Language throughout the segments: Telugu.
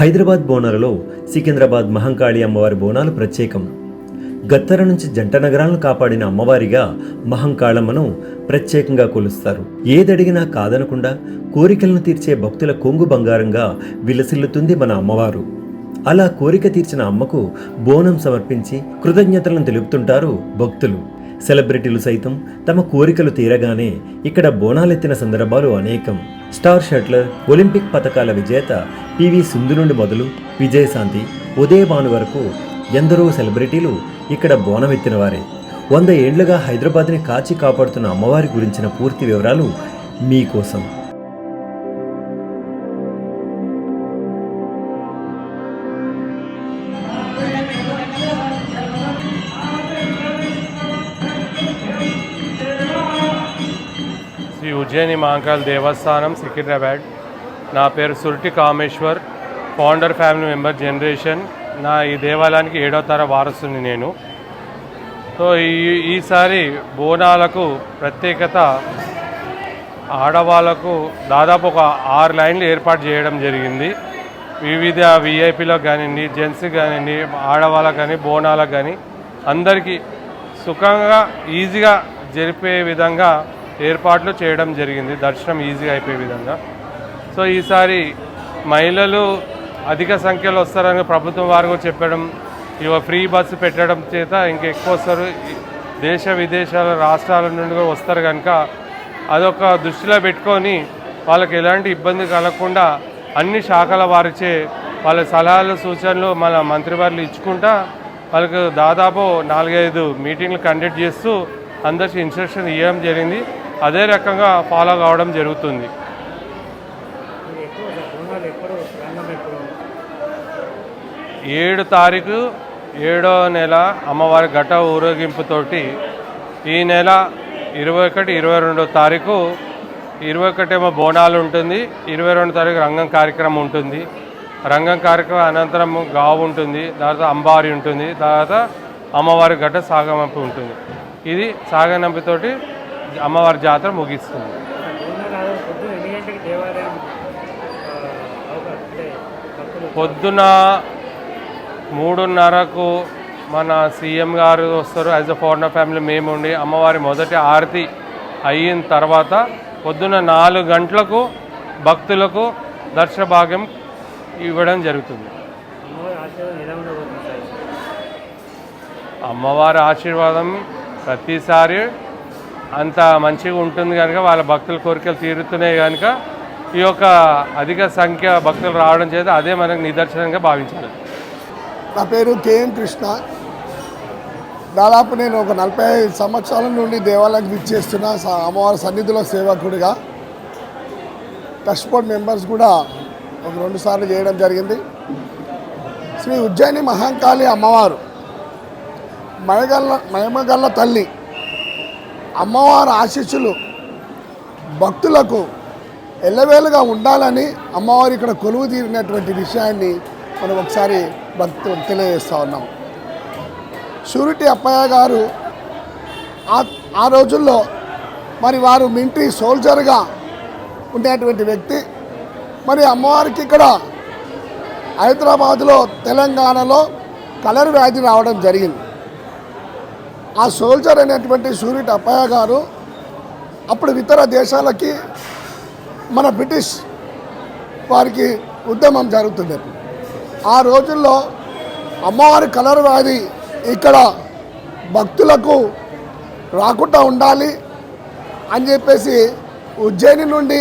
హైదరాబాద్ బోనాలలో సికింద్రాబాద్ మహంకాళి అమ్మవారి బోనాలు ప్రత్యేకం. గత్తర నుంచి జంట నగరాలను కాపాడిన అమ్మవారిగా మహంకాళమ్మను ప్రత్యేకంగా కొలుస్తారు. ఏదడిగినా కాదనకుండా కోరికలను తీర్చే భక్తుల కొంగు బంగారంగా విలసిల్లుతుంది మన అమ్మవారు. అలా కోరిక తీర్చిన అమ్మకు బోనం సమర్పించి కృతజ్ఞతలను తెలుపుతుంటారు భక్తులు. సెలబ్రిటీలు సైతం తమ కోరికలు తీరగానే ఇక్కడ బోనాలెత్తిన సందర్భాలు అనేకం. స్టార్ షట్లర్ ఒలింపిక్ పథకాల విజేత పివి సింధు నుండి మొదలు విజయశాంతి ఉదయభాను వరకు ఎందరో సెలబ్రిటీలు ఇక్కడ బోనమెత్తిన వారే. వంద ఏండ్లుగా హైదరాబాద్ని కాచి కాపాడుతున్న అమ్మవారి గురించిన పూర్తి వివరాలు మీకోసం. ఉజ్జయిని మహాకాల్ దేవస్థానం సికింద్రాబాద్. నా పేరు Surti Kameshwar founder family member generation. నా ఈ దేవాలయానికి ఏడవ తర వారసుని నేను. సో ఈ ఈసారి బోనాలకు ప్రత్యేకత ఆడవాళ్ళకు దాదాపు ఒక ఆరు లైన్లు ఏర్పాటు చేయడం జరిగింది. వివిధ విఐపీలకు కానివ్వండి జెంట్స్కి కానివ్వండి ఆడవాళ్ళకు కానీ బోనాలకు కానీ అందరికీ సుఖంగా ఈజీగా జరిపే విధంగా ఏర్పాట్లు చేయడం జరిగింది. దర్శనం ఈజీగా అయిపోయే విధంగా. సో ఈసారి మహిళలు అధిక సంఖ్యలో వస్తారని ప్రభుత్వం వారు కూడా చెప్పడం ఇవ ఫ్రీ బస్సు పెట్టడం చేత ఇంకా ఎక్కువ వస్తారు. దేశ విదేశాల రాష్ట్రాల నుండి కూడా వస్తారు కనుక అదొక దృష్టిలో పెట్టుకొని వాళ్ళకి ఎలాంటి ఇబ్బంది కలగకుండా అన్ని శాఖల వారిచే వాళ్ళ సలహాలు సూచనలు మన మంత్రివారులు ఇచ్చుకుంటా వాళ్ళకు దాదాపు నాలుగైదు మీటింగ్లు కండక్ట్ చేస్తూ అందరికీ ఇన్స్ట్రక్షన్ ఇవ్వడం జరిగింది. అదే రకంగా ఫాలో కావడం జరుగుతుంది. ఏడు తారీఖు ఏడో నెల అమ్మవారి ఘట ఊరేగింపుతోటి ఈ నెల ఇరవై ఒకటి ఇరవై రెండో తారీఖు ఇరవై ఒకటేమో బోనాలు ఉంటుంది. ఇరవై రెండు తారీఖు రంగం కార్యక్రమం ఉంటుంది. రంగం కార్యక్రమం అనంతరం గావు ఉంటుంది. తర్వాత అంబారి ఉంటుంది. తర్వాత అమ్మవారి ఘట సాగనంపి ఉంటుంది. ఇది సాగనంపితోటి అమ్మవారి జాతర ముగిస్తుంది. పొద్దున మూడున్నరకు మన సీఎం గారు వస్తారు. యాజ్ అ ఫారినర్ ఫ్యామిలీ మేము ఉండి అమ్మవారి మొదటి ఆరతి అయిన తర్వాత పొద్దున నాలుగు గంటలకు భక్తులకు దర్శన భాగ్యం ఇవ్వడం జరుగుతుంది. అమ్మవారి ఆశీర్వాదం ప్రతిసారి అంత మంచిగా ఉంటుంది కనుక వాళ్ళ భక్తుల కోరికలు తీరుతున్నాయి కనుక ఈ యొక్క అధిక సంఖ్య భక్తులు రావడం చేత అదే మనకు నిదర్శనంగా భావించాలి. నా పేరు కేఎం కృష్ణ. దాదాపు నేను ఒక నలభై ఐదు సంవత్సరాల నుండి దేవాలయానికి విచ్చేస్తున్న స- అమ్మవారి సన్నిధిలో సేవకుడిగా. ట్రస్ట్ బోర్డ్ మెంబర్స్ కూడా ఒక రెండు సార్లు చేయడం జరిగింది. శ్రీ ఉజ్జయిని మహంకాళి అమ్మవారు మయగల్ల మయమగల్ల తల్లి అమ్మవారి ఆశీస్సులు భక్తులకు ఎల్లవేలుగా ఉండాలని అమ్మవారు ఇక్కడ కొలువు తీరినటువంటి విషయాన్ని మనం ఒకసారి భక్తులకు తెలియజేస్తూ ఉన్నాం. షూరిటీ అప్పయ్య గారు ఆ ఆ రోజుల్లో మరి వారు మింట్రీ సోల్జర్గా ఉండేటువంటి వ్యక్తి. మరి అమ్మవారికి ఇక్కడ హైదరాబాద్లో తెలంగాణలో కలర్ వ్యాధి రావడం జరిగింది. ఆ సోల్జర్ అనేటువంటి సూర్యుడు అప్పయ్య గారు అప్పుడు ఇతర దేశాలకి మన బ్రిటిష్ వారికి ఉద్యమం జరుగుతుంది ఆ రోజుల్లో అమ్మవారి కలర్ వ్యాధి ఇక్కడ భక్తులకు రాకుండా ఉండాలి అని చెప్పేసి ఉజ్జయిని నుండి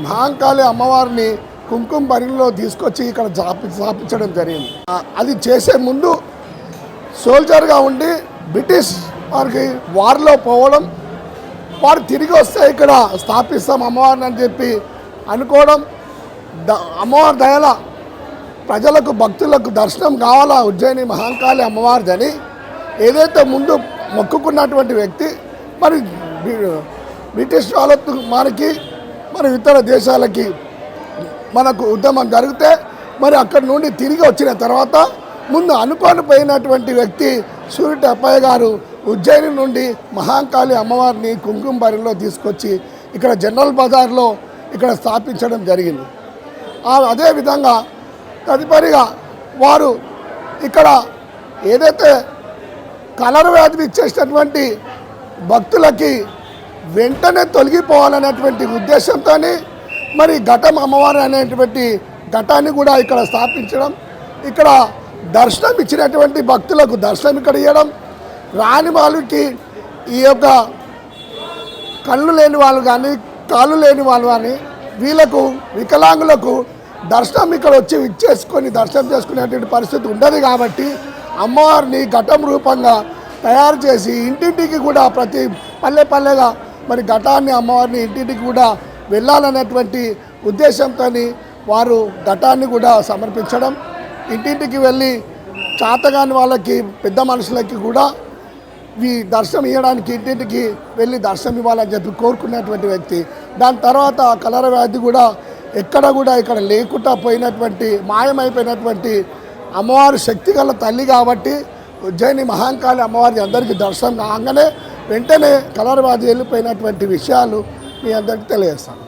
మహాంకాళి అమ్మవారిని కుంకుమ పరిలో తీసుకొచ్చి ఇక్కడ జాపి స్థాపించడం జరిగింది. అది చేసే ముందు సోల్జర్గా ఉండి బ్రిటిష్ వారికి వారిలో పోవడం వారు తిరిగి వస్తే ఇక్కడ స్థాపిస్తాం అమ్మవారిని అని చెప్పి అనుకోవడం ద అమ్మవారి దయల ప్రజలకు భక్తులకు దర్శనం కావాలా? ఉజ్జయిని మహాంకాళి అమ్మవారిదని. ఏదైతే ముందు మొక్కుకున్నటువంటి వ్యక్తి మరి బ్రిటిష్ వాళ్ళకు మనకి మరి ఇతర దేశాలకి మనకు ఉద్యమం జరిగితే మరి అక్కడి నుండి తిరిగి వచ్చిన తర్వాత ముందు అనుకోని పోయినటువంటి వ్యక్తి సూర్యుడు అప్పయ్య గారు ఉజ్జయిని నుండి మహాంకాళి అమ్మవారిని కుంకుమ బరిలో తీసుకొచ్చి ఇక్కడ జనరల్ బజార్లో ఇక్కడ స్థాపించడం జరిగింది. అదేవిధంగా తదుపరిగా వారు ఇక్కడ ఏదైతే కలర్ వ్యాధి ఇచ్చేసినటువంటి భక్తులకి వెంటనే తొలగిపోవాలనేటువంటి ఉద్దేశంతో మరి ఘటం అమ్మవారు అనేటువంటి ఘటాన్ని కూడా ఇక్కడ స్థాపించడం ఇక్కడ దర్శనం ఇచ్చినటువంటి భక్తులకు దర్శనం ఇక్కడ ఇవ్వడం రాని వాళ్ళకి ఈ యొక్క కళ్ళు లేని వాళ్ళు కానీ కాళ్ళు లేని వాళ్ళు కానీ వీళ్ళకు వికలాంగులకు దర్శనం ఇక్కడ వచ్చి ఇచ్చేసుకొని దర్శనం చేసుకునేటువంటి పరిస్థితి ఉండదు కాబట్టి అమ్మవారిని ఘటం రూపంగా తయారు చేసి ఇంటింటికి కూడా ప్రతి పల్లె పల్లెగా మరి ఘటాన్ని అమ్మవారిని ఇంటింటికి కూడా వెళ్ళాలనేటువంటి ఉద్దేశంతో వారు ఘటాన్ని కూడా సమర్పించడం ఇంటింటికి వెళ్ళి చాతగాని వాళ్ళకి పెద్ద మనుషులకి కూడా ఈ దర్శనం ఇవ్వడానికి ఇంటింటికి వెళ్ళి దర్శనం ఇవ్వాలని చెప్పి కోరుకున్నటువంటి వ్యక్తి. దాని తర్వాత ఆ కలర వ్యాధి కూడా ఎక్కడ కూడా ఇక్కడ లేకుండా పోయినటువంటి మాయమైపోయినటువంటి అమ్మవారు శక్తి గల తల్లి కాబట్టి ఉజ్జయిని మహాంకాళి అమ్మవారి అందరికీ దర్శనం కాగానే వెంటనే కలర్ వ్యాధి వెళ్ళిపోయినటువంటి విషయాలు మీ అందరికీ తెలియజేస్తాను.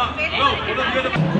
야, 보다 뒤에서.